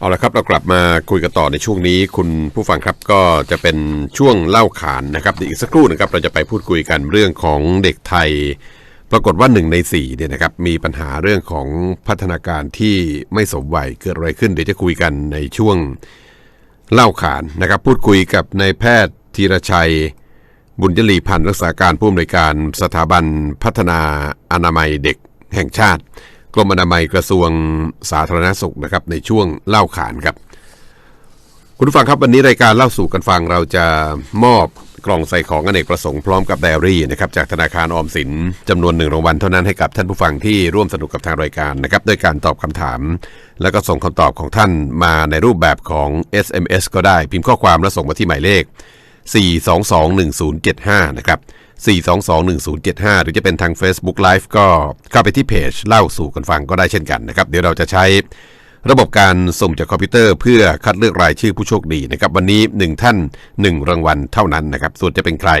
เอาละครับเรากลับมาคุยกันต่อในช่วงนี้คุณผู้ฟังครับก็จะเป็นช่วงเล่าขานนะครับอีกสักครู่นะครับเราจะไปพูดคุยกันเรื่องของเด็กไทย ปรากฏว่าหนึ่งในสี่เนี่ยนะครับมีปัญหาเรื่องของพัฒนาการที่ไม่สมวัยเกิดอะไรขึ้นเดี๋ยวจะคุยกันในช่วงเล่าขานนะครับพูดคุยกับนายแพทย์ธีรชัย บุญยลีพันธ์รักษาการผู้อำนวยการสถาบันพัฒนาอนามัยเด็กแห่งชาติ รมอนามัยกระทรวงสาธารณสุขนะครับในช่วงเล่าขานครับ คุณผู้ฟังครับวันนี้รายการเล่าสู่กันฟังเราจะมอบกล่องใส่ของอเนกประสงค์พร้อมกับไดอารี่นะครับจากธนาคารออมสินจำนวนหนึ่งรางวัลเท่านั้นให้กับท่านผู้ฟังที่ร่วมสนุกกับทางรายการนะครับด้วยการตอบคำถาม แล้วก็ส่งคำตอบของท่านมาในรูปแบบของ SMS ก็ได้ พิมพ์ข้อความแล้วส่งมาที่หมายเลข 4221075 นะครับ 4221075 หรือจะเป็นทาง Facebook Live ก็เข้าไปที่เพจเล่าสู่กันฟังก็ได้เช่นกันนะครับ เดี๋ยวเราจะใช้ระบบการส่งจากคอมพิวเตอร์เพื่อคัดเลือกรายชื่อผู้โชคดีนะครับ วันนี้ 1 ท่าน 1 รางวัลเท่านั้นนะครับ ส่วนจะเป็นใคร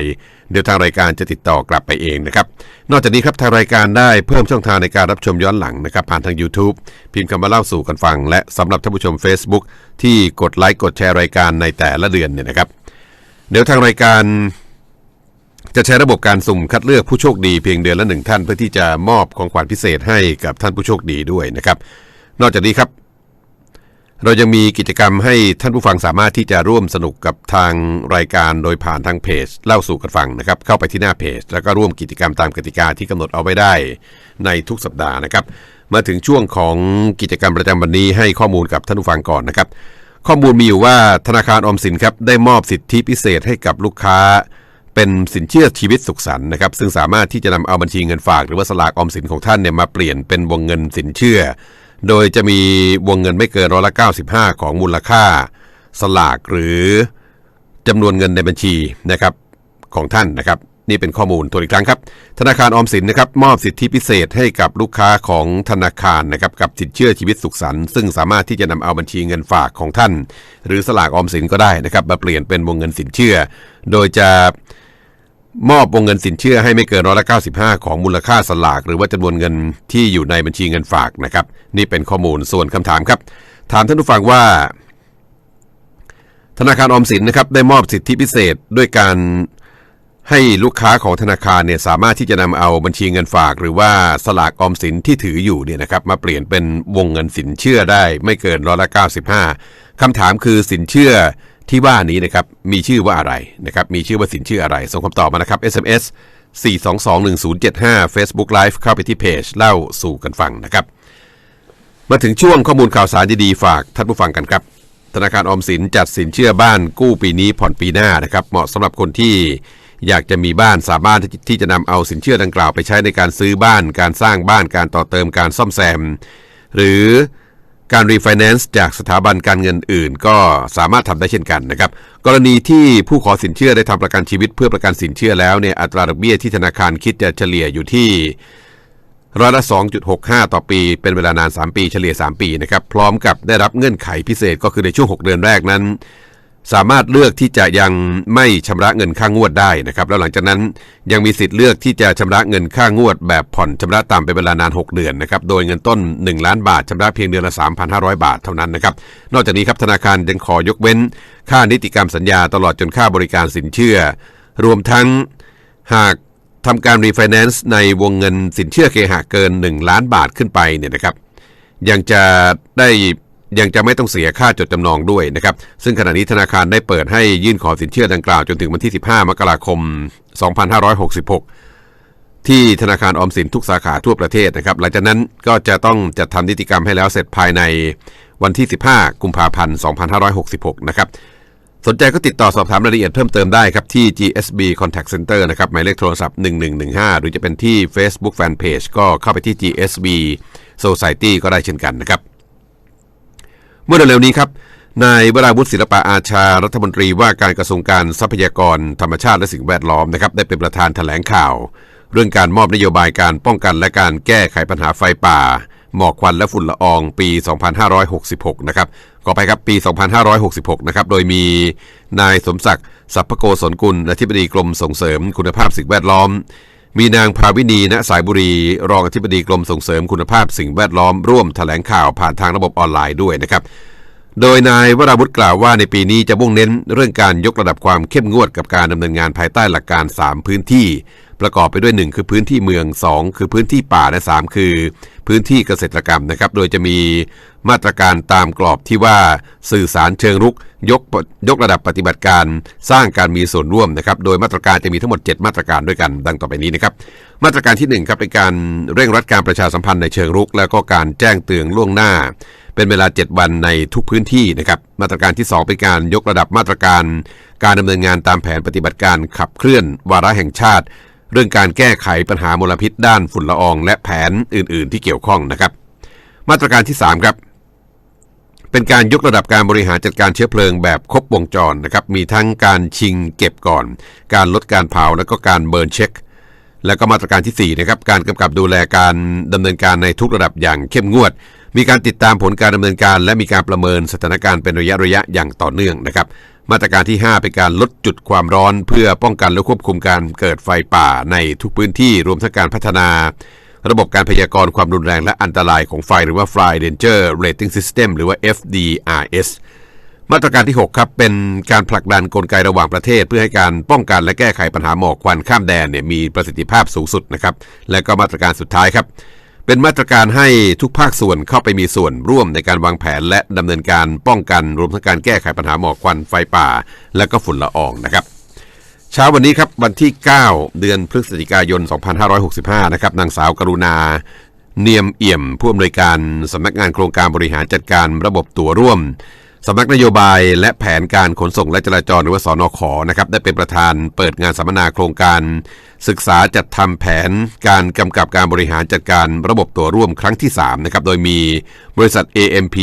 เดี๋ยวทางรายการจะติดต่อกลับไปเองนะครับ นอกจากนี้ครับทางรายการได้เพิ่มช่องทางในการรับชมย้อนหลังนะครับ ผ่านทาง YouTube พิมพ์คำว่าเล่าสู่กันฟัง และสำหรับท่านผู้ชม Facebook ที่กดไลค์กดแชร์รายการในแต่ละเดือนเนี่ยนะครับ เดี๋ยวทางรายการ จะใช้ระบบการสุ่มคัดเลือกผู้โชคดีเพียงเดือนละหนึ่งท่านเพื่อที่จะมอบของขวัญพิเศษให้กับท่านผู้โชคดีด้วยนะครับ นอกจากนี้ครับ เรายังมีกิจกรรมให้ท่านผู้ฟังสามารถที่จะร่วมสนุกกับทางรายการโดยผ่านทางเพจ เล่าสู่กันฟังนะครับ เข้าไปที่หน้าเพจ แล้วก็ร่วมกิจกรรมตามกติกาที่กำหนดเอาไว้ได้ในทุกสัปดาห์นะครับ มาถึงช่วงของกิจกรรมประจำวันนี้ให้ข้อมูลกับท่านผู้ฟังก่อนนะครับ ข้อมูลมีอยู่ว่าธนาคารออมสินครับได้มอบสิทธิพิเศษให้กับลูกค้า เป็นสินเชื่อชีวิตสุขสันต์นะครับซึ่งสามารถที่จะนำเอาบัญชีเงินฝากหรือว่าสลากออมสินของท่านเนี่ยมาเปลี่ยนเป็นวงเงินสินเชื่อ โดยจะมีวงเงินไม่เกินร้อยละ95 ของมูลค่า สลากหรือจำนวนเงินในบัญชีนะครับของท่านนะครับนี่เป็นข้อมูลตัวอีกครั้งครับ ธนาคารออมสินนะครับมอบสิทธิพิเศษให้กับลูกค้าของธนาคารนะครับกับสินเชื่อชีวิตสุขสันต์ซึ่งสามารถที่จะนำเอาบัญชีเงินฝากของท่าน หรือสลากออมสินก็ได้นะครับมาเปลี่ยนเป็นวงเงินสินเชื่อ โดยจะ มอบวงเงินสินเชื่อให้ไม่เกินร้อยละ95 ของมูลค่าสลาก หรือว่าจำนวนเงินที่อยู่ในบัญชีเงินฝากนะครับ นี่เป็นข้อมูลส่วนคำถามครับ ถามท่านผู้ฟังว่า ธนาคารออมสินนะครับได้มอบสิทธิพิเศษด้วยการให้ลูกค้าของธนาคารเนี่ยสามารถที่จะนำเอาบัญชีเงินฝาก หรือว่าสลากออมสินที่ถืออยู่เนี่ยนะครับมาเปลี่ยนเป็นวงเงินสินเชื่อได้ไม่เกินร้อยละ95คำถามคือสินเชื่อ ที่ว่านี้นะครับมีชื่อว่าอะไรนะครับมีชื่อว่าสินเชื่ออะไร ส่งคำตอบมานะครับ SMS 4221075 Facebook Live เข้าไปที่เพจเล่าสู่กันฟังนะครับ มาถึงช่วงข้อมูลข่าวสารดีๆฝากท่านผู้ฟังกันครับ ธนาคารออมสินจัดสินเชื่อบ้านกู้ปีนี้ผ่อนปีหน้านะครับ เหมาะสำหรับคนที่อยากจะมีบ้านสามารถที่จะนำเอาสินเชื่อดังกล่าวไปใช้ในการซื้อบ้าน การสร้างบ้านการต่อเติมการซ่อมแซม หรือ การรีไฟแนนซ์จากสถาบันการเงินอื่น ก็สามารถทำได้เช่นกันนะครับ กรณีที่ผู้ขอสินเชื่อได้ทำประกันชีวิตเพื่อประกันสินเชื่อแล้วเนี่ยอัตราดอกเบี้ยที่ธนาคารคิดจะเฉลี่ยอยู่ที่ร้อยละ 2.65 ต่อปี เป็นเวลานาน 3 ปี เฉลี่ย 3 ปีนะครับ พร้อมกับได้รับเงื่อนไขพิเศษก็คือในช่วง 6 เดือนแรกนั้น สามารถเลือกที่จะยังไม่ชำระเงินค่างวดได้นะครับ แล้วหลังจากนั้นยังมีสิทธิ์เลือกที่จะชำระเงินค่างวด แบบผ่อนชำระตามเป็นเวลานาน 6 เดือนนะครับ โดยเงินต้น 1 ล้านบาทชำระเพียงเดือนละ 3,500 บาทเท่านั้นนะครับ นอกจากนี้ครับธนาคารยังขอยกเว้น ค่านิติกรรมสัญญาตลอดจนค่าบริการสินเชื่อ รวมทั้งหากทำการรีไฟแนนซ์ในวงเงินสินเชื่อเคหะเกิน 1 ล้านบาทขึ้นไปเนี่ยนะครับ ยังจะได้ ยังจะไม่ต้องเสียค่าจดจำนองด้วยนะครับ ซึ่งขณะนี้ธนาคารได้เปิดให้ยื่นขอสินเชื่อดังกล่าวจนถึงวันที่ 15 มกราคม 2566 ที่ธนาคารออมสินทุกสาขาทั่วประเทศนะครับ หลังจากนั้นก็จะต้องจัดทำนิติกรรมให้แล้วเสร็จภายในวันที่ 15 กุมภาพันธ์ 2566 นะครับ สนใจก็ติดต่อสอบถามรายละเอียดเพิ่มเติมได้ครับที่ GSB Contact Center นะครับหมายเลขโทรศัพท์ 1115 หรือจะเป็นที่ Facebook Fanpage ก็เข้าไปที่ GSB Society ก็ได้เช่นกันนะครับ เมื่อเร็วๆนี้ครับนายวราวุฒิศิลปะอาชารัฐมนตรีว่าการกระทรวงการทรัพยากรธรรมชาติและสิ่งแวดล้อมนะครับได้เป็นประธานแถลงข่าว เรื่องการมอบนโยบายการป้องกันและการแก้ไขปัญหาไฟป่า หมอกควันและฝุ่นละอองปี 2566 นะครับก็ไปครับปี 2566 นะครับโดยมีนายสมศักดิ์สัพพโกศลกุลอธิบดีกรมส่งเสริมคุณภาพสิ่งแวดล้อม มีนางภาวินีณสายบุรี รองอธิบดีกรมส่งเสริมคุณภาพสิ่งแวดล้อมร่วมแถลงข่าวผ่านทางระบบออนไลน์ด้วยนะครับ โดยนายวราวุฒิกล่าวว่าในปีนี้จะมุ่งเน้นเรื่องการยกระดับความเข้มงวดกับการดำเนินงานภายใต้หลักการ 3 พื้นที่ ประกอบไปด้วย 1 คือพื้นที่เมือง 2 คือพื้นที่ป่าและ 3 คือ พื้นที่เกษตรกรรมนะครับ โดยจะมีมาตรการตามกรอบที่ว่าสื่อสารเชิงรุกยกยกระดับปฏิบัติการสร้างการมีส่วนร่วมนะครับ โดยมาตรการจะมีทั้งหมด 7 มาตรการด้วยกัน ดังต่อไปนี้นะครับ มาตรการที่1ครับเป็นการเร่งรัดการประชาสัมพันธ์ในเชิงรุก แล้วก็การแจ้งเตือนล่วงหน้า เป็นเวลา 7 วันในทุกพื้นที่นะครับ มาตรการที่ 2 เป็นการยกระดับมาตรการ การดำเนินงานตามแผนปฏิบัติการขับเคลื่อนวาระแห่งชาติ เรื่องการแก้ไขปัญหามลพิษด้านฝุ่นละออง และแผนอื่น ๆ ที่เกี่ยวข้องนะครับ มาตรการที่ 3 ครับ เป็นการยกระดับการบริหารจัดการเชื้อเพลิงแบบครบวงจรนะครับ มีทั้งการชิงเก็บก่อน การลดการเผาและก็การเบิร์นเช็ค แล้วก็มาตรการที่4นะครับการกำกับดูแลการดำเนินการในทุกระดับอย่างเข้มงวดมีการติดตามผลการดำเนินการ และมีการประเมินสถานการณ์เป็นระยะระยะอย่างต่อเนื่องนะครับ มาตรการที่ 5 เป็นการลดจุดความร้อนเพื่อป้องกันและควบคุมการเกิดไฟป่าในทุกพื้นที่รวมทั้งการพัฒนา ระบบการพยากรณ์ความรุนแรงและอันตรายของไฟหรือว่า Fire Danger Rating System หรือว่า FDRS มาตรการที่ 6 ครับเป็นการผลักดันกลไกระหว่างประเทศ เพื่อให้การป้องกันและแก้ไขปัญหาหมอกควันข้ามแดนเนี่ยมีประสิทธิภาพสูงสุดนะครับและก็มาตรการสุดท้ายครับ เป็นมาตรการให้ทุกภาคส่วนเข้าไปมีส่วนร่วมในการวางแผน และดำเนินการป้องกันรวมทั้งการแก้ไขปัญหาหมอกควันไฟป่า และก็ฝุ่นละอองนะครับเช้าวันนี้ครับวันที่ 9 เดือนพฤศจิกายน 2565 นะครับนางสาวกรุณา เนียมเอี่ยมผู้อำนวยการสำนักงานโครงการบริหารจัดการระบบตัวร่วม สำนักนโยบายและแผนการขนส่งและจราจรหรือว่าสอนอขอนะครับได้เป็นประธานเปิดงานสัมมนาโครงการ ศึกษาจัดทำแผนการกำกับการบริหารจัดการระบบตัวร่วมครั้งที่3นะครับโดยมีบริษัท AMP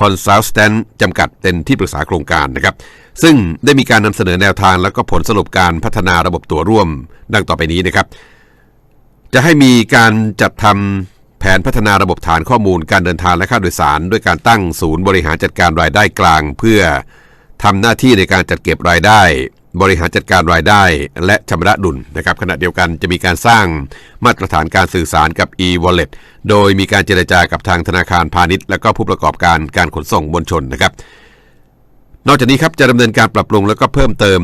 Consultant จำกัดเป็นที่ปรึกษาโครงการนะครับ ซึ่งได้มีการนำเสนอแนวทางแล้วก็ผลสรุปการพัฒนาระบบตัวร่วม ดังต่อไปนี้นะครับ จะให้มีการจัดทำ ผนพัฒนาระบบฐานข้อมูลการเดินทางและค่าโดยสาร ด้วยการตั้งศูนย์บริหารจัดการรายได้กลาง เพื่อทำหน้าที่ในการจัดเก็บรายได้ บริหารจัดการรายได้ และชำระดุลนะครับขณะเดียวกันจะมีการสร้างมาตรฐานการสื่อสารกับ e-wallet โดยมีการเจรจากับทางธนาคารพาณิชย์ และก็ผู้ประกอบการการขนส่งมวลชนนะครับ นอกจากนี้ครับจะดำเนินการปรับปรุงแล้วก็เพิ่มเติม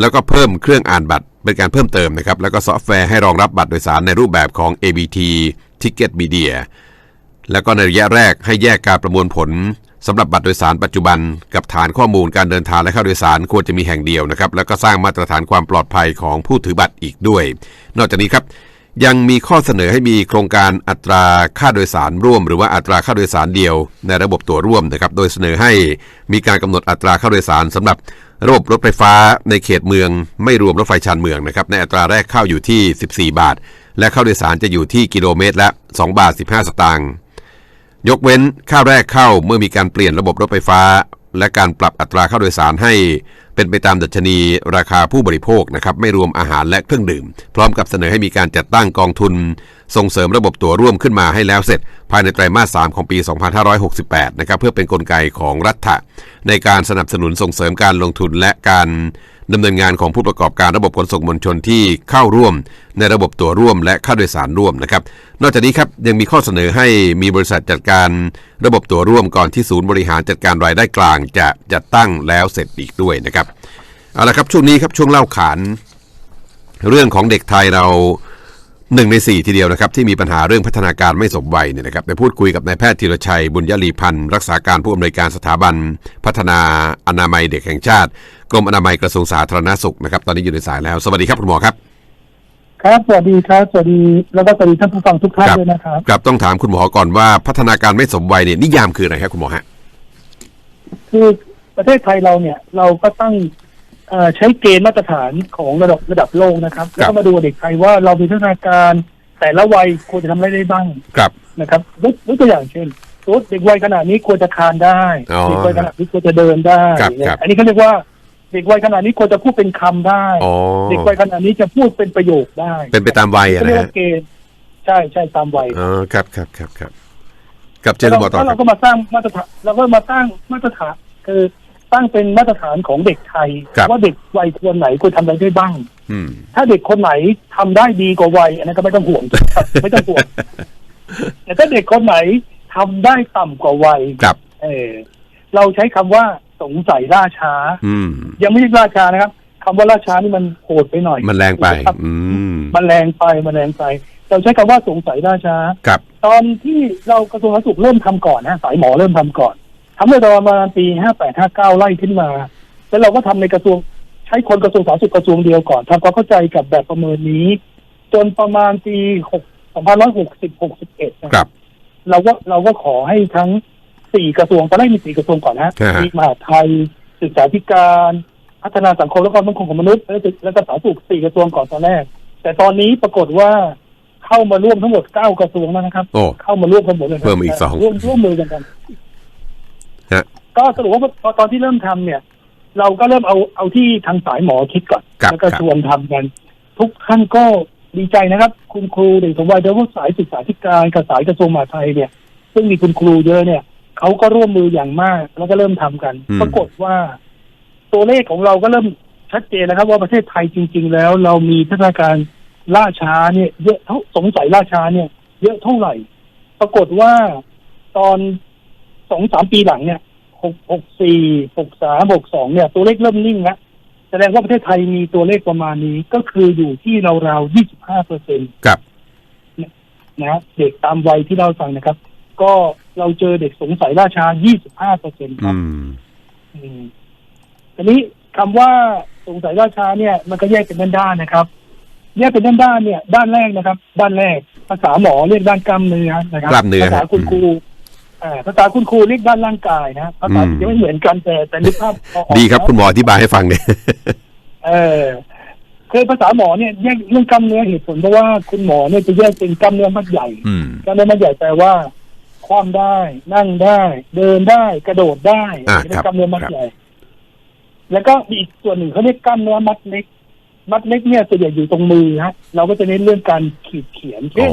แล้วก็เพิ่มเครื่องอ่านบัตรเป็นการเพิ่มเติมนะครับแล้วก็ซอฟต์แวร์ให้รองรับบัตรโดยสารในรูปแบบของ ABT Ticket Media แล้วก็ในระยะแรกให้แยกการประมวลผลสำหรับบัตรโดยสารปัจจุบัน กับฐานข้อมูลการเดินทางและค่าโดยสารควรจะมีแห่งเดียวนะครับ แล้วก็สร้างมาตรฐานความปลอดภัยของผู้ถือบัตรอีกด้วย นอกจากนี้ครับยังมีข้อเสนอให้มีโครงการอัตราค่าโดยสารร่วม หรือว่าอัตราค่าโดยสารเดียว ในระบบตั๋วร่วมนะครับ โดยเสนอให้มีการกำหนดอัตราค่าโดยสารสำหรับระบบรถไฟฟ้าในเขตเมือง ไม่รวมรถไฟชานเมืองนะครับในอัตราแรกเข้าอยู่ที่ 14 บาท และค่าโดยสารจะอยู่ที่กิโลเมตรละ 2 บาท 15 สตางค์ ยกเว้นค่าแรกเข้าเมื่อมีการเปลี่ยนระบบรถไฟฟ้า และการปรับอัตราค่าโดยสารให้เป็นไปตามดัชนีราคาผู้บริโภคนะครับไม่รวมอาหารและเครื่องดื่ม พร้อมกับเสนอให้มีการจัดตั้งกองทุน ส่งเสริมระบบตัวร่วมขึ้นมาให้แล้วเสร็จ ภายในไตรมาส 3 ของปี 2568 นะครับเพื่อเป็นนกลไกของรัฐะในการสนับสนุนส่งเสริมการลงทุนและการดำเนินงานของผู้ประกอบการระบบขนส่งมวลชนที่เข้าร่วม ในระบบตัวร่วมและค่าโดยสารร่วมนะครับ นอกจากนี้ครับยังมีข้อเสนอให้มีบริษัทจัดการระบบตัวร่วมก่อนที่ศูนย์บริหารจัดการรายได้กลางจะจัดตั้งแล้วเสร็จอีกด้วยนะครับเอาละครับช่วงนี้ครับช่วงเล่าขานเรื่องของเด็กไทยเรา หนึ่งในสี่ทีเดียวนะครับที่มีปัญหาเรื่องพัฒนาการไม่สมวัยเนี่ยนะครับได้พูดคุยกับนายแพทย์ธีรชัยบุญยลีพันธ์รักษาการผู้อำนวยการสถาบัน พัฒนาอนามัยเด็กแห่งชาติ กรมอนามัยกระทรวงสาธารณสุขนะครับตอนนี้อยู่ในสายแล้ว สวัสดีครับคุณหมอครับ ครับสวัสดีครับสวัสดีแล้วก็สวัสดีท่านผู้ฟังทุกท่านด้วยนะครับครับต้องถามคุณหมอก่อนว่าพัฒนาการไม่สมวัยเนี่ยนิยามคืออะไรครับคุณหมอฮะคือประเทศไทยเราเนี่ยเราก็ตั้งเอ่อ ใช้เกณฑ์มาตรฐานของระดับระดับโลกนะครับ แล้วก็มาดูเด็กไทยว่าเรามีพัฒนาการแต่ละวัยควรจะทำอะไรได้บ้างครับ นะครับยกยกตัวอย่างเช่นสมมติเด็กวัยขนาดนี้ควรจะคลานได้อ๋อเด็กวัยขนาดนี้ควรจะเดินได้ครับเนี่ยครับ อันนี้เขาเรียกว่าเด็กวัยขนาดนี้ควรจะพูดเป็นคำได้ อ๋อเด็กวัยขนาดนี้จะพูดเป็นประโยคได้เป็นไปตามวัยอะเขานะเรียกฮะว่าเกณฑ์ใช่ใช่ตามวัย อ๋อครับครับครับครับกับเชิญคุณหมอต่อแล้วครัเราบ ก็มาสร้างมาตรฐานเราก็มาตั้งมาตรฐานคือ ตั้งเป็นมาตรฐานของเด็กไทย ครับ ว่าเด็กวัยควรไหนควรทำอะไรได้บ้าง อืม ถ้าเด็กคนไหนทำได้ดีกว่าวัยอันนั้นก็ไม่ต้องห่วงไม่ต้องห่วง แต่ถ้าเด็กคนไหนทำได้ต่ำกว่าวัยครับ เออเราใช้คำว่าสงสัยล่าช้า อืม ยังไม่ใช่ล่าช้านะครับคำว่าล่าช้านี่มันโหดไปหน่อยมันแรงไป ครับอืม มันแรงไปมันแรงไปเราใช้คำว่าสงสัยล่าช้า ครับ ตอนที่เรากระทรวงสาธารณสุขเริ่มทำก่อนนะสายหมอเริ่มทำก่อน ทำในตอนประมาณปีห้าแปดห้าเก้าไล่ขึ้นมา แล้วเราก็ทำในกระทรวงใช้คนกระทรวงสาธารณสุขกระทรวงเดียวก่อนทำความเข้าใจกับแบบประเมินนี้ จนประมาณปีหกสองพันร้อยหกสิบหกสิบเอ็ดครับ เราก็เราก็ขอให้ทั้งสี่กระทรวงตอนแรกมีสี่กระทรวงก่อนนะอ่าฮะมีมหาดไทยศึกษาธิการพัฒนาสังคมและความมั่นคงของมนุษย์และและก็สาธารณสุขสี่กระทรวงก่อนตอนแรก แต่ตอนนี้ปรากฏว่าเข้ามาร่วมทั้งหมดเก้ากระทรวงแล้วนะครับโอ้เข้ามาร่วมกันหมดเลยครับเพิ่มมาอีกสองร่วมร่วมมือกัน กันฮะก็สรุปว่าพอตอนที่เริ่มทำเนี่ย เราก็เริ่มเอาเอาที่ทางสายหมอคิดก่อนครับแล้วก็ครับชวนทำกัน ทุกท่านก็ดีใจนะครับ คุณครูเด็กสมวัยโดยเฉพาะสายศึกษาธิการกับสายกระทรวงมหาดไทยเนี่ย ซึ่งมีคุณครูเยอะเนี่ยเขาก็ร่วมมืออย่างมาก แล้วก็เริ่มทำกันอืมปรากฏว่า ตัวเลขของเราก็เริ่มชัดเจนนะครับ ว่าประเทศไทยจริง ๆ แล้ว เรามีพัฒนาการล่าช้าเนี่ย เยอะเท่าสงสัยล่าช้าเนี่ย เยอะเท่าไหร่ ปรากฏว่าตอนสองสามปีหลังเนี่ย หกหกสี่หกสามหกสองเนี่ย ตัวเลขเริ่มนิ่งแล้วแสดงว่าประเทศไทยมีตัวเลขประมาณนี้ก็คืออยู่ที่ราวๆยี่สิบห้าเปอร์เซ็นตครับนะเด็กตามวัยที่เราฟังนะครับ ก็เราเจอเด็กสงสัยล่าช้า25เปอร์เซ็นคอืรับมอืมทีนี้คำว่าสงสัยล่าช้าเนี่ย มันก็แยกเป็นด้านๆนะครับ แยกเป็นด้านๆเนี่ย ด้านแรกนะครับ ด้านแรก ภาษาหมอเรียกด้านกล้ามเนื้อนะครับกล้ามเนื้อภาษาคุณครูอ่า ภาษาคุณครูเรียกด้านร่างกายนะภาษาอืมจะไม่เหมือนกันแต่แต่นึกภาพพอออกดีครับนะคุณหมออธิบายให้ฟังเนี่ยเออคือภาษาหมอเนี่ยแยกเรื่องกล้ามเนื้อเหตุผลเพราะว่าคุณหมอเนี่ยจะแยกเป็นกล้ามเนื้อมัดใหญ่อืมกล้ามเนื้อมัดใหญ่แปลว่าคว่ำได้ นั่งได้ เดินได้กระโดดได้อ่าเรียครักบกล้ามเนื้อมัดใหญ่ แล้วก็มีอีกส่วนหนึ่งเขาเรียกกล้ามเนื้อมัดเล็ก มัดเล็กเนี่ยส่วนใหญ่อยู่ตรงมือฮะเราก็จะเน้นเรื่องการขีดเขียนเช่โ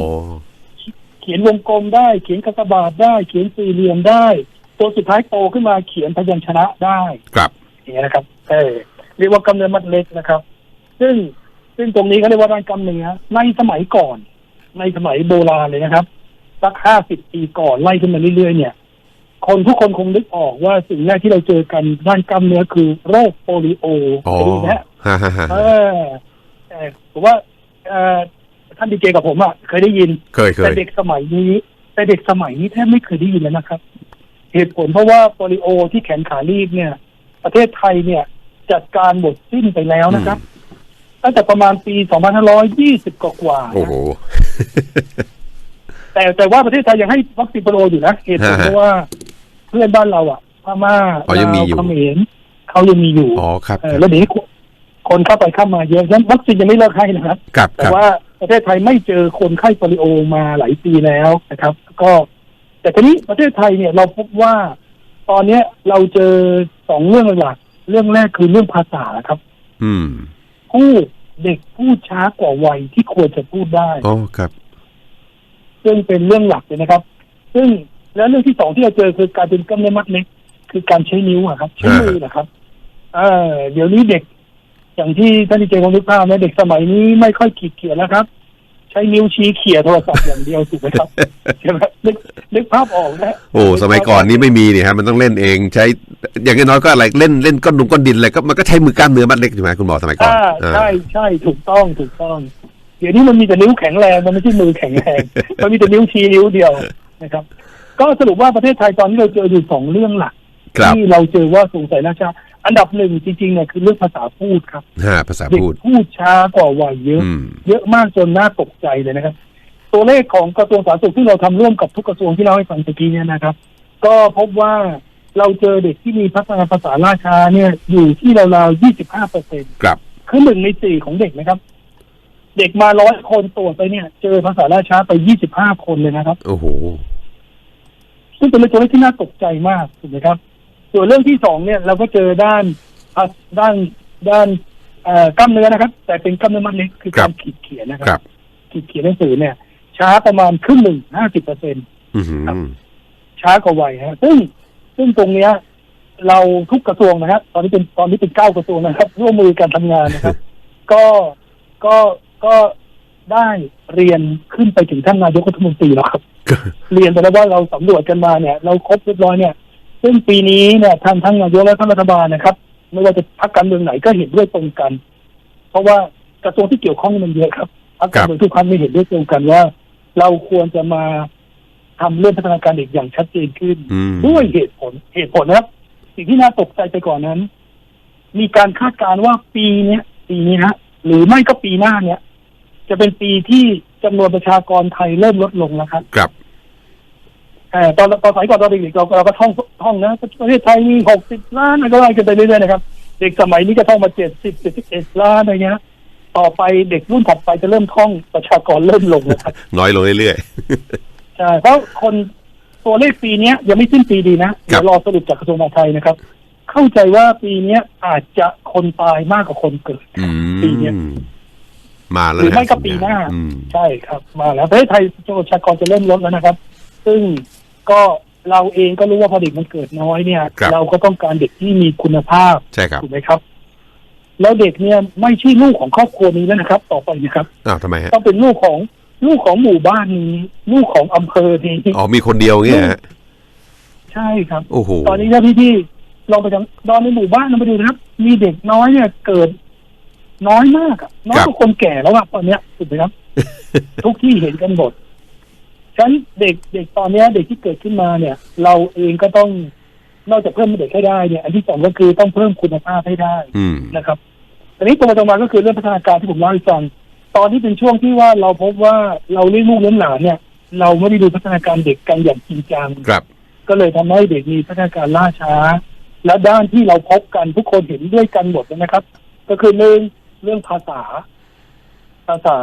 อ้น เขียนวงกลมได้ เขียนกากบาทได้ เขียนสี่เหลี่ยมได้ ตัวสุดท้ายโตขึ้นมาเขียนพยัญชนะได้ครับอย่างเงี้ยนะครับเออเรียกว่ากล้ามเนื้อมัดเล็กนะครับ ซึ่งซึ่งตรงนี้เขาเรียกว่าด้านกล้ามเนื้อในสมัยก่อน ในสมัยโบราณเลยนะครับสักห้าสิบปีก่อนไล่ขึ้นมาเรื่อยๆ เนี่ย คนทุกคนคงนึกออกว่าสิ่งแรกที่เราเจอกันด้านกล้ามเนื้อคือโรคโปลิโออ๋อเคยได้ยินไหมฮะฮ่าฮ่าฮ่าเออเออผมว่าเอ่อ ท่านดีเจกับผมอะเคยได้ยิน เคยเคแต่ยเด็กสมัยนี้ แต่เด็กสมัยนี้แทบไม่เคยได้ยินแล้วนะครับ เหตุผลเพราะว่าโปลิโอที่แขนขาลีบเนี่ย ประเทศไทยเนี่ยจัดการหมดสิ้นไปแล้วนะครับ ตั้งแต่ประมาณปี 2520 กว่าๆโอ้นะ โห แต่แต่ว่าประเทศไทยยังให้วัคซีนโปลิโออยู่นะเหตุผลฮะเพราะว่าเพื่อนบ้านเราอะพม่าอ๋อยังมีอยู่ ลาวเขมรเขายังมีอยู่อ๋อครับเออแล้วเดี๋ยวนี้คนเข้าไปเข้ามาเยอะฉะนั้นวัคซีนยังไม่เลิกให้นะครับ ครับคแต่รับว่า ประเทศไทยไม่เจอคนไข้โปลิโอมาหลายปีแล้วนะครับ ก็ แต่ทีนี้ประเทศไทยเนี่ยเราพบว่า ตอนเนี้ยเราเจอสองเรื่องหลัก เรื่องแรกคือเรื่องภาษาครับ อืมพูดเด็กพูดช้ากว่าวัยที่ควรจะพูดได้อ๋อครับ ซึ่งเป็นเรื่องหลักเลยนะครับ ซึ่งแล้วเรื่องที่สองที่เราเจอคือการเป็นกล้ามเนื้อมัดเล็กคือการใช้นิ้วอะครับ ใช้มือนะครับ เออเดี๋ยวนี้เด็ก อย่างที่ท่านดีเจคงนึกภาพนะเด็กสมัยนี้ไม่ค่อยขีดเขียนแล้วครับ ใช้นิ้วชี้เขี่ยโทรศัพท์อย่างเดียวถูกไหมครับใช่ไหมนึกนึกภาพออกนะโอ้สมัยก่อนนี้ไม่มีเนี่ยฮะมันต้องเล่นเองใช้ อย่างน้อยๆก็อะไรเล่นเล่นก้อนดุมก้อนดินอะไรก็มันก็ใช้มือกล้ามเนื้อมัดเล็กใช่ไหมคุณหมอสมัยก่อนอ่าอ่าใช่ใช่ถูกต้องถูกต้องเดี๋ยวนี้มันมีแต่นิ้วแข็งแรงมันไม่ใช่มือแข็งแรงมันมีแต่นิ้วชี้นิ้วเดียวนะครับ ก็สรุปว่าประเทศไทยตอนนี้เราเจออยู่สองเรื่องหลักครับที่เราเจอว่าสงสัยราชา อันดับหนึ่งจริงๆเนี่ยคือเรื่องภาษาพูดครับห้าภาษาเด็กพูด พูดช้ากว่าวัยเยอะ อืม เยอะมากจนน่าตกใจเลยนะครับ ตัวเลขของกระทรวงสาธารณสุขที่เราทำร่วมกับทุกกระทรวงที่เราให้ฟังตะกี้เนี่ยนะครับ ก็พบว่าเราเจอเด็กที่มีพัฒนาภาษาล่าช้าเนี่ยอยู่ที่ราวๆ25เปอร์เซ็นครับ คือหนึ่งในสี่ของเด็กนะครับ เด็กมาร้อยคนตรวจไปเนี่ย เจอภาษาล่าช้าไป 25 คนเลยนะครับ โอ้โห ซึ่งเป็นตัวเลขที่น่าตกใจมากถูกไหมครับ ส่วนเรื่องที่สองเนี่ยเราก็เจอด้านอะด้านด้านเอ่อกล้ามเนื้อนะครับ แต่เป็นกล้ามเนื้อมัดเล็กคือครักาบรขีดเขียนนะคครัรับ ขีดเขียนหนังสือเนี่ย ช้าประมาณครึ่งหนึ่งห้าสิบเปอร์เซ็นอือหือช้ากว่าวัยฮะซึ่งซึ่งตรงเนี้ย เราทุกกระทรวงนะครับตอนนี้เป็นตอนนี้เป็นเก้ากระทรวงนะครับ ร่วมมือการทำงานนะครับ ก็ก็ก็ได้เรียนขึ้นไปถึงท่านนายกรัฐมนตรีแล้วครับ เรียนไปแล้วว่าเราสำรวจกันมาเนี่ย เราครบเรียบร้อยเนี่ย ซึ่งปีนี้เนี่ยท่านทั้งนายกและท่านรัฐบาลนะครับ ไม่ว่าจะพักการเมืองไหนก็เห็นด้วยตรงกัน เพราะว่ากระทรวงที่เกี่ยวข้องมันเยอะครับพักการเมืองทุกพักไม่เห็นด้วยตรงกันว่า เราควรจะมาทำเรื่องพัฒนาการเด็กอย่างชัดเจนขึ้นอืมด้วยเหตุผลเหตุผลนะครับ สิ่งที่น่าตกใจไปก่อนนั้น มีการคาดการณ์ว่าปีเนี้ยปีนี้ฮะหรือไม่ก็ปีหน้าเนี้ยจะเป็นปีที่จำนวนประชากรไทยเริ่มลดลงแล้วครับครับเอ่อ ตอนตอนสมัยก่อนตอนเด็กๆเราเราก็ท่องท่องนะประเทศไทยมีหกสิบล้านอะไรก็ว่ากันไปเรื่อยๆนะครับเด็กสมัยนี้จะท่องมาเจ็ดสิบเจ็ดสิบเอ็ดล้านอะไรเงี้ยต่อไปเด็กรุ่นถัดไปจะเริ่มท่องประชากรเริ่มลงนะครับน้อยลงเรื่อยใช่เพราะคนตัวเลขปีเนี้ยยังไม่สิ้นปีดีนะครัเดี๋บยวรอสรุปจากกระทรวงมหาดไทยนะครับ เข้าใจว่าปีเนี้ยอาจจะคนตายมากกว่าคนเกิดๆอืปีเนี้ยมมาแล้วหรือไม่นะก็ปีหน้าอืมใช่ครับ มาแล้วประเทศไทยประชากรจะเริ่มลดแล้วนะครับ ซึ่ง ก็เราเองก็รู้ว่าพอเด็กมันเกิดน้อยเนี่ย ครับ เราก็ต้องการเด็กที่มีคุณภาพใช่ครับถูกไหมครับ แล้วเด็กเนี่ยไม่ใช่ลูกของครอบครัวนี้แล้วนะครับ ต่อไปนะครับ อ้าวทำไมฮะต้องเป็นลูกของลูกของหมู่บ้านนี้ ลูกของอำเภอนี้อ๋อมีคนเดียวเงี้ยฮะใช่ครับ โอ้โหตอนนี้ถ้าพี่พี่ๆลองไปจังตอนในหมู่บ้านเราไปดูนะครับ มีเด็กน้อยเนี่ยเกิด น้อยมากอะน้อยกว่าคนแก่แล้วอะตอนเนี้ยถูกไหมครับ ทุกที่เห็นกันหมด ฉะนั้นเด็กเด็กตอนเนี้ยเด็กที่เกิดขึ้นมาเนี่ย เราเองก็ต้องนอกจากเพิ่มเด็กให้ได้เนี่ย อันที่สองก็คือต้องเพิ่มคุณภาพให้ได้อืมนะครับอันนี้ตรงไปตรงมาก็คือเรื่องพัฒนาการที่ผมเล่าให้ฟังตอนที่เป็นช่วงที่ว่าเราพบว่าเราเลี้ยงลูกเลี้ยงหลานเนี่ย เราไม่ได้ดูพัฒนาการเด็กกันอย่างจริงจังครับ ก็เลยทำให้เด็กมีพัฒนาการล่าช้า และด้านที่เราพบกันทุกคนเห็นด้วยกันหมดนะครับ ก็คือหนึ่งเรื่องภาษา ภาษา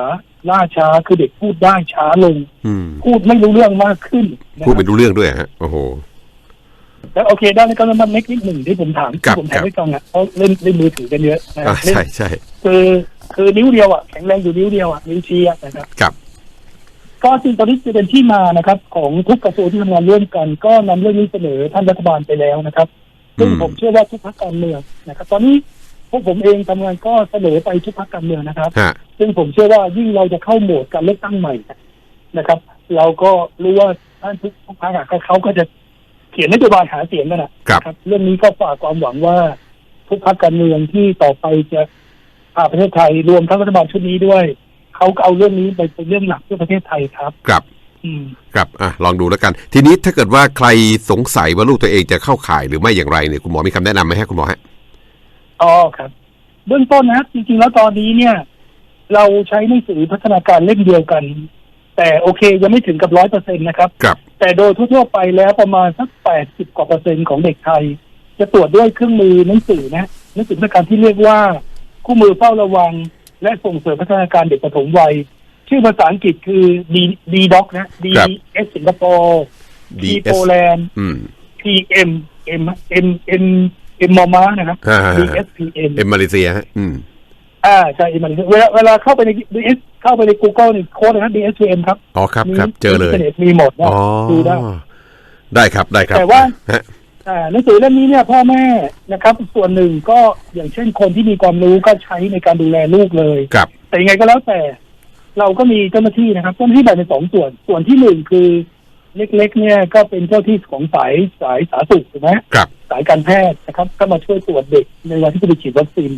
ล่าช้าคือเด็กพูดได้ช้าลงอืมพูดไม่รู้เรื่องมากขึ้นนะพูดคเป็รับนรู้เรื่องด้วยฮะโอ้โหแล้วโอเคด้านนี้ก็เริ่มมาเล็กนิดหนึ่งที่ผมถามครัที่บผมถามครับให้ฟังอะเพราะเล่นเล่นมือถือกันเยอะนะอ่าเล่นใช่ใช่คือคือนิ้วเดียวอะแข็งแรงอยู่นิ้วเดียวอะนิ้วชี้อะนะครับครับก็จริงตอนนี้จะเป็นที่มานะครับ ของทุกกระทรวงที่ทำงานร่วมกัน ก็นำเรื่องนี้เสนอท่านรัฐบาลไปแล้วนะครับ ซึ่งอืมผมเชื่อว่าทุกพรรคการเมืองนะครับ ตอนนี้ พวกผมเองทำงานก็เสนอไปทุกพรรคการเมืองนะครับ ฮะ ซึ่งผมเชื่อว่ายิ่งเราจะเข้าโหมดการเลือกตั้งใหม่นะครับ เราก็รู้ว่าท่านทุกทุกพรรคอะเขาก็จะเขียนนโยบายหาเสียงกันนะครับครับ เรื่องนี้ก็ฝากความหวังว่า ทุกพรรคการเมืองที่ต่อไปจะพาประเทศไทยรวมทั้งรัฐบาลชุดนี้ด้วยเขาก็เอาเรื่องนี้ไปเป็นเรื่องหลักเพื่อประเทศไทยครับ ครับ อืม ครับอะลองดูแล้วกัน ทีนี้ถ้าเกิดว่าใครสงสัยว่าลูกตัวเองจะเข้าข่ายหรือไม่อย่างไรเนี่ยคุณหมอมีคำแนะนำไหมฮะคุณหมอฮะ อ๋อครับ เบื้องต้นนะจริงๆแล้วตอนนี้เนี่ย เราใช้หนังสือพัฒนาการเล่มเดียวกัน แต่โอเคยังไม่ถึงกับร้อยเปอร์เซ็นนะครับ ครับ แต่โดยทั่วๆไปแล้วประมาณสักแปดสิบกว่าเปอร์เซ็นต์ของเด็กไทย จะตรวจด้วยเครื่องมือหนังสือนะหนังสือพัฒนาการที่เรียกว่า คู่มือเฝ้าระวัง และส่งเสริมพัฒนาการเด็กปฐมวัย ชื่อภาษาอังกฤษคือ D D Doc นะ D ครับ S สิงคโปร์ P DS โปแลนด์อืม P M M M M M มอม้านะครับฮ่า D S P M เอ็มมาเลเซียฮะอืมอ่าใช่มันเวลาเวลาเข้าไปใน DS เข้าไปใน Google นี่โค้ดนะครับ D S P M ครับอ๋อครับครับมีเจอเลยอินทร์น็ตมีหมดนะอ๋อดูได้ได้ครับได้ครับ แต่ว่าฮะอ่าหนังสือเล่มนี้เนี่ยพ่อแม่นะครับ ส่วนหนึ่งก็อย่างเช่นคนที่มีความรู้ก็ใช้ในการดูแลลูกเลยครับแต่ยังไงก็แล้วแต่ เราก็มีเจ้าหน้าที่นะครับเจ้าหน้าที่แบ่งเป็นสองส่วน ส่วนที่หนึ่งคือ เล็ก ๆ เนี่ยก็เป็นเจ้าที่ของสายสายสาธารณสุขถูกไหมครับสายการแพทย์นะครับ ก็มาช่วยตรวจเด็กในวันที่จะไปฉีดวัคซีน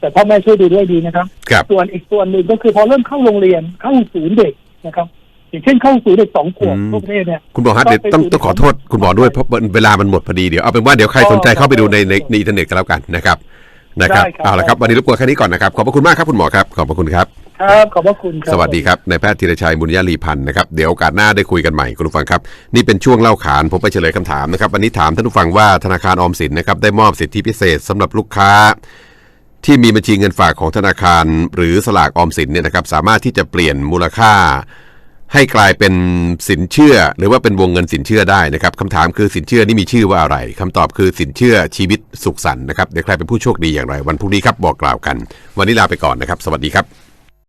แต่พ่อแม่ช่วยดูด้วยดีนะครับ ครับส่วนอีกส่วนหนึ่งก็คือพอเริ่มเข้าโรงเรียนเข้าศูนย์เด็กนะครับ อย่างเช่นเข้าศูนย์เด็กสองขวบอืมทั่วประเทศเนี่ย คุณหมอฮะก็เดี๋ยวไปต้องดูต้องขอโทษคุณหมอด้วยเพราะเวลามันหมดพอดีเดี๋ยวเอาเป็นว่าเดี๋ยวใครสนใจเข้าไปดูในในในอินเทอร์เน็ตกันแล้วกันนะครับ นะครับได้ครับ เอาละครับวันนี้รบกวนแค่นี้ก่อนนะครับขอบพระคุณมากครับคุณหมอครับขอบพระคุณครับ ครับ ขอบพระคุณครับ สวัสดีครับนายแพทย์ธีรชัยบุญญาลีพันธ์นะครับเดี๋ยวโอกาสหน้าได้คุยกันใหม่คุณผู้ฟังครับ นี่เป็นช่วงเล่าขานผมไปเฉลยคำถามนะครับวันนี้ถามท่านผู้ฟังว่าธนาคารออมสินนะครับได้มอบสิทธิพิเศษสำหรับลูกค้า ที่มีบัญชีเงินฝากของธนาคาร หรือสลากออมสินเนี่ยนะครับสามารถที่จะเปลี่ยนมูลค่า ให้กลายเป็นสินเชื่อ หรือว่าเป็นวงเงินสินเชื่อได้นะครับคำถามคือสินเชื่อนี่มีชื่อว่าอะไรคำตอบคือสินเชื่อชีวิตสุขสันต์นะครับเดี๋ยวใครเป็นผู้โชคดีอย่างไร วันพรุ่งนี้ครับบอกกล่าวกัน วันนี้ลาไปก่อนนะครับ สวัสดีครับ